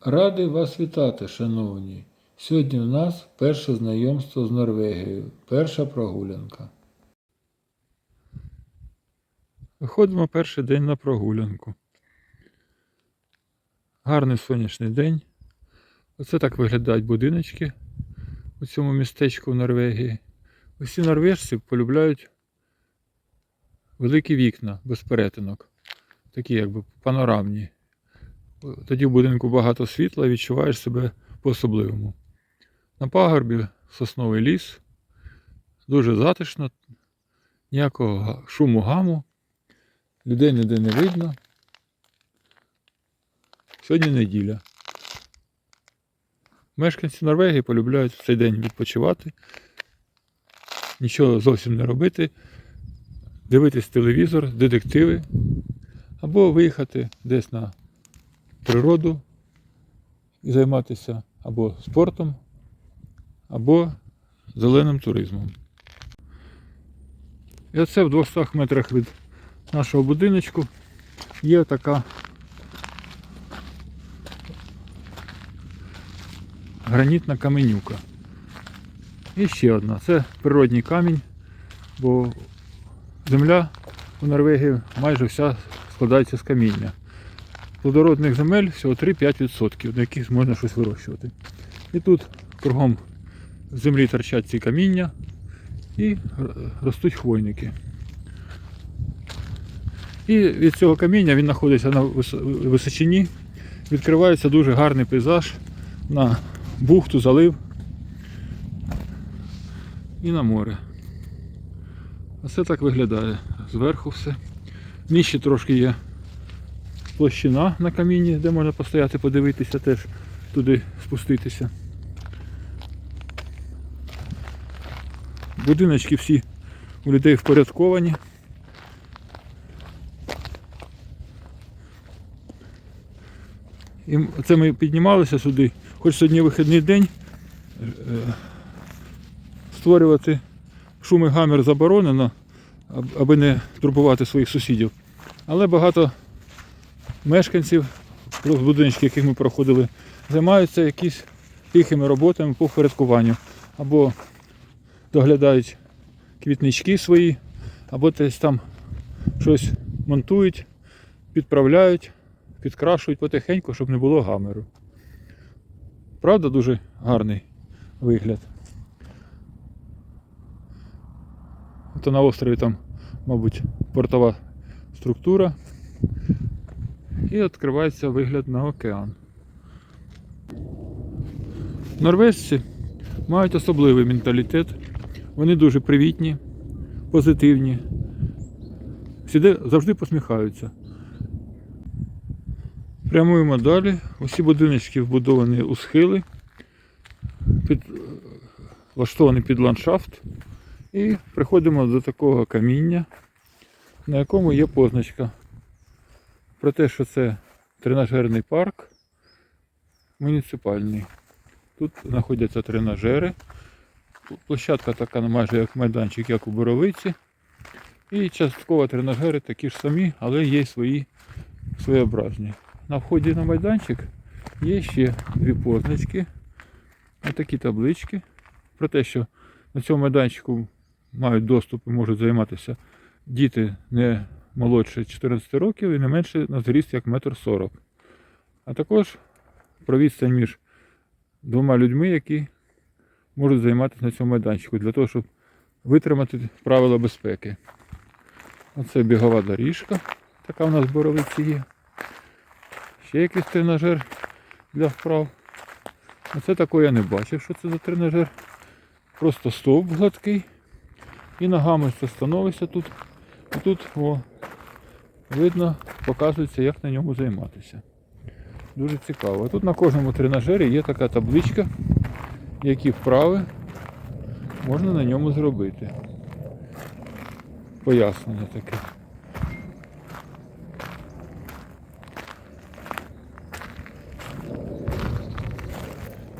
Радий вас вітати, шановні. Сьогодні у нас перше знайомство з Норвегією, перша прогулянка. Виходимо перший день на прогулянку. Гарний сонячний день. Оце так виглядають будиночки у цьому містечку в Норвегії. Усі норвежці полюбляють великі вікна без перетинок, такі якби панорамні. Тоді в будинку багато світла, відчуваєш себе по-особливому. На пагорбі сосновий ліс, дуже затишно, ніякого шуму гаму, людей ніде не видно. Сьогодні неділя. Мешканці Норвегії полюбляють в цей день відпочивати, нічого зовсім не робити, дивитись телевізор, детективи, або виїхати десь на природу і займатися або спортом, або зеленим туризмом. І оце в 200 метрах від нашого будиночку є така гранітна каменюка. І ще одна. Це природній камінь, бо земля у Норвегії майже вся складається з каміння плодородних земель всього 3-5%, на яких можна щось вирощувати. І тут кругом з землі торчать ці каміння і ростуть хвойники. І від цього каміння він знаходиться на височині. Відкривається дуже гарний пейзаж на бухту, залив і на море. Оце так виглядає. Зверху все. Нижче трошки є площина на камінні, де можна постояти, подивитися, теж туди спуститися. Будиночки всі у людей впорядковані. І це ми піднімалися сюди, хоч сьогодні вихідний день, е, створювати шум і гамір заборонено, аби не турбувати своїх сусідів. Але багато мешканців з будиночки, яких ми проходили, займаються якісь тихими роботами по впорядкуванню. Або доглядають квітнички свої, або десь там щось монтують, підправляють, підкрашують потихеньку, щоб не було гамеру. Правда, дуже гарний вигляд. То на острові там, мабуть, портова структура і відкривається вигляд на океан. Норвежці мають особливий менталітет. Вони дуже привітні, позитивні. Всіди завжди посміхаються. Прямуємо далі. Усі будиночки вбудовані у схили, під, влаштовані під ландшафт. І приходимо до такого каміння, на якому є позначка про те, що це тренажерний парк муніципальний. Тут знаходяться тренажери. Площадка така майже як майданчик, як у Боровиці. І частково тренажери такі ж самі, але є свої своєобразні. На вході на майданчик є ще дві позначки. Отакі таблички. Про те, що на цьому майданчику мають доступ і можуть займатися діти не молодше 14 років і не менше на зріст як метр сорок. А також про відстань між двома людьми, які можуть займатися на цьому майданчику, для того, щоб витримати правила безпеки. Оце бігова доріжка, така у нас боровиці є. Ще якийсь тренажер для вправ. Оце такого я не бачив, що це за тренажер. Просто стовп гладкий. І ногами це становишся тут. І тут о, видно, показується, як на ньому займатися. Дуже цікаво. Тут на кожному тренажері є така табличка, які вправи можна на ньому зробити. Пояснення таке.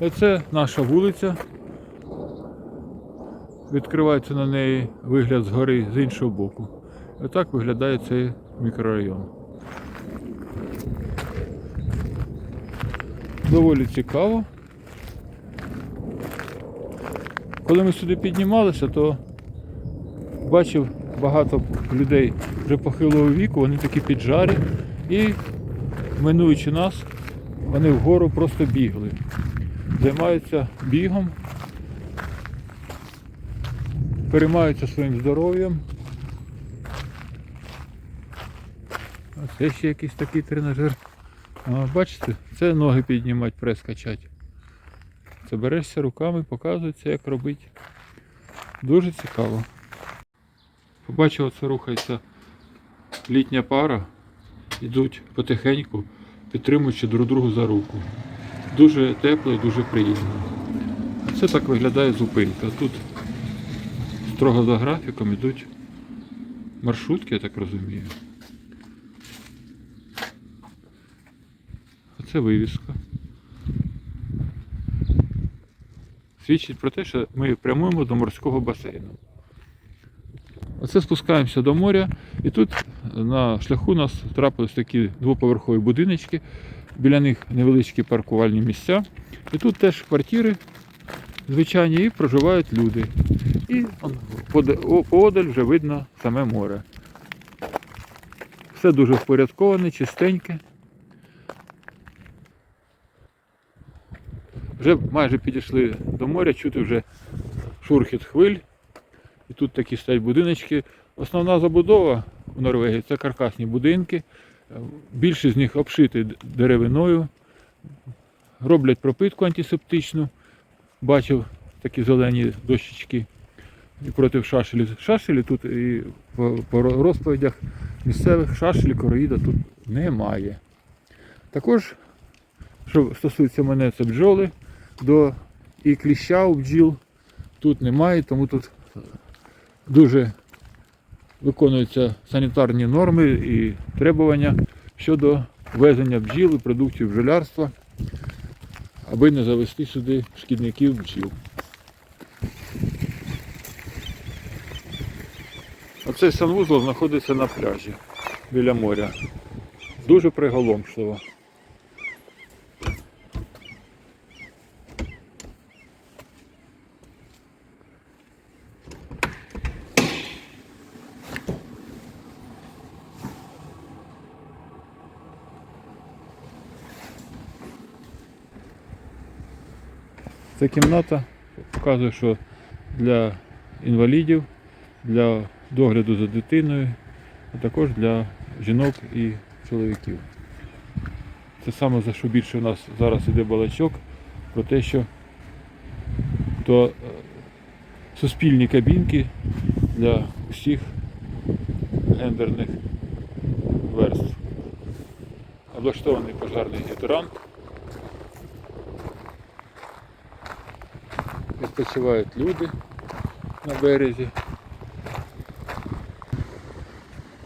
Оце наша вулиця. Відкривається на неї вигляд згори з іншого боку. Отак виглядає цей мікрорайон. доволі цікаво. Коли ми сюди піднімалися, то бачив багато людей вже похилого віку, вони такі піджарі і минуючи нас, вони вгору просто бігли. Займаються бігом, переймаються своїм здоров'ям. Це ще якийсь такий тренажер. А, бачите, це ноги піднімати, прес качати. Це берешся руками, показується, як робити. Дуже цікаво. Побачив, оце рухається літня пара. Йдуть потихеньку, підтримуючи друг другу за руку. Дуже тепло і дуже приємно. Це так виглядає зупинка. Тут строго за графіком йдуть маршрутки, я так розумію. Це вивіска. Свідчить про те, що ми прямуємо до морського басейну. Оце спускаємося до моря, і тут на шляху нас трапились такі двоповерхові будиночки, біля них невеличкі паркувальні місця. І тут теж квартири звичайні і проживають люди. І поодаль вже видно саме море. Все дуже впорядковане, чистеньке. Вже майже підійшли до моря, чути вже шурхіт хвиль. І тут такі стоять будиночки. Основна забудова в Норвегії це каркасні будинки. Більшість з них обшиті деревиною. Роблять пропитку антисептичну. Бачив такі зелені дощечки і проти шашелів. Шашелі тут і по розповідях місцевих шашелі короїда тут немає. Також, що стосується мене, це бджоли, до і кліща у бджіл тут немає, тому тут дуже виконуються санітарні норми і требування щодо везення бджіл і продуктів бджолярства, аби не завести сюди шкідників бджіл. Оцей санвузол знаходиться на пляжі біля моря. Дуже приголомшливо. Ця кімната показує, що для інвалідів, для догляду за дитиною, а також для жінок і чоловіків. Це саме за що більше у нас зараз іде балачок про те, що то е, суспільні кабінки для усіх гендерних верств. Облаштований пожарний гідрант. Відпочивають люди на березі.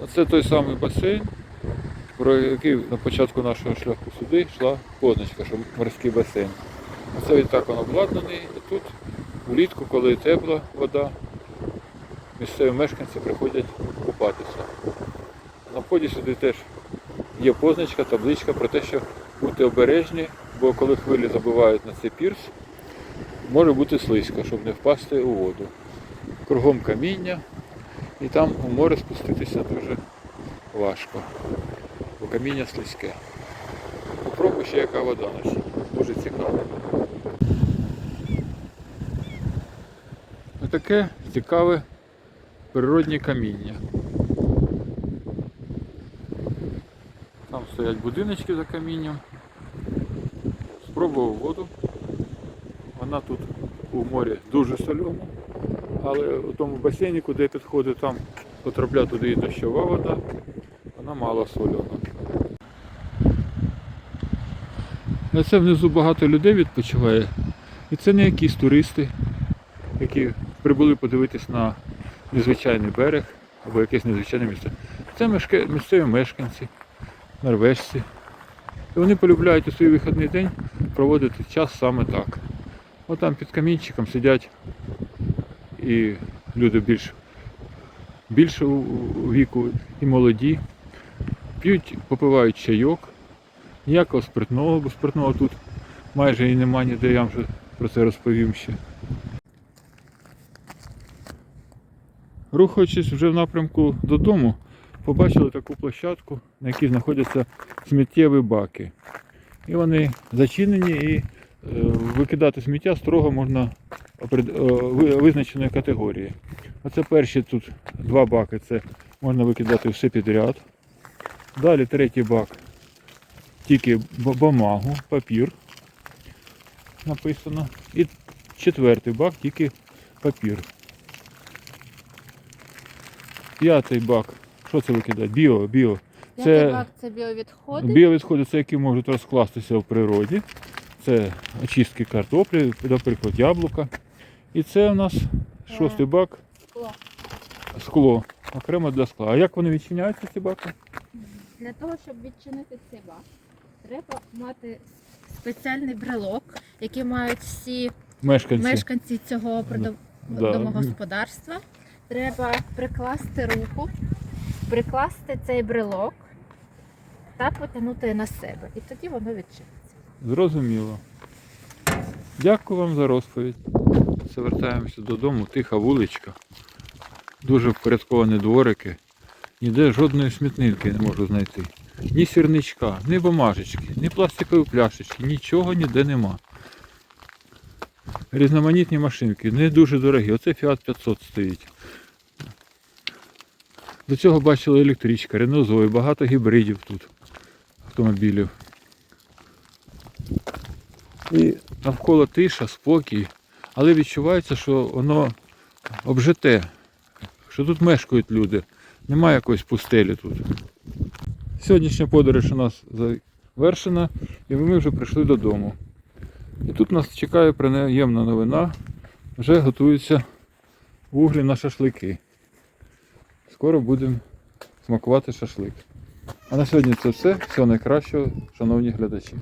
Оце той самий басейн, про який на початку нашого шляху сюди йшла позначка, що морський басейн. Оце він так він обладнаний. І тут влітку, коли тепла вода, місцеві мешканці приходять купатися. На вході сюди теж є позначка, табличка про те, що бути обережні, бо коли хвилі забивають на цей пірс, може бути слизько, щоб не впасти у воду. Кругом каміння, і там у море спуститися дуже важко, бо каміння слизьке. Попробуй ще яка вода наші. Дуже цікаво. Отаке цікаве природнє каміння. Там стоять будиночки за камінням. Спробував воду. Вона тут у морі дуже сольона, але у тому басейні, куди я підходив, там потрапляє туди і дощова вода, вона мало сольона. На це внизу багато людей відпочиває. І це не якісь туристи, які прибули подивитись на незвичайний берег або якесь незвичайне місце. Це місцеві мешканці, норвежці. І вони полюбляють у свій вихідний день проводити час саме так. От там під камінчиком сидять і люди більш більшого у- віку і молоді, п'ють, попивають чайок, ніякого спиртного, бо спиртного тут майже і нема ніде, я вам вже про це розповім ще. Рухаючись вже в напрямку додому, побачили таку площадку, на якій знаходяться сміттєві баки. І вони зачинені і викидати сміття строго можна е, визначеної категорії. Оце перші тут два баки, це можна викидати все підряд. Далі третій бак, тільки бумагу, папір написано. І четвертий бак, тільки папір. П'ятий бак. Що це викидати? Біо, біо. Це- бак це біовідходи. Біовідходи це які можуть розкластися в природі. Це очистки картоплі, наприклад, яблука. І це у нас шостий бак Скло. скло. Окремо для скла. А як вони відчиняються, ці баки? Для того, щоб відчинити цей бак, треба мати спеціальний брелок, який мають всі Мешканці. мешканці цього придом- Да. домогосподарства. Треба прикласти руку, прикласти цей брелок та потягнути на себе. І тоді воно відчиниться. Зрозуміло. Дякую вам за розповідь. Завертаємося додому, тиха вуличка. Дуже впорядковані дворики. Ніде жодної смітнинки не можу знайти. Ні сірничка, ні бумажечки, ні пластикової пляшечки, нічого ніде нема. Різноманітні машинки, не дуже дорогі. Оце Fiat 500 стоїть. До цього бачили електричка, Renault Zoe, багато гібридів тут автомобілів. І навколо тиша, спокій, але відчувається, що воно обжите, що тут мешкають люди. Немає якоїсь пустелі тут. Сьогоднішня подорож у нас завершена, і ми вже прийшли додому. І тут нас чекає приємна новина. Вже готуються вуглі на шашлики. Скоро будемо смакувати шашлик. А на сьогодні це все. Всього найкращого, шановні глядачі.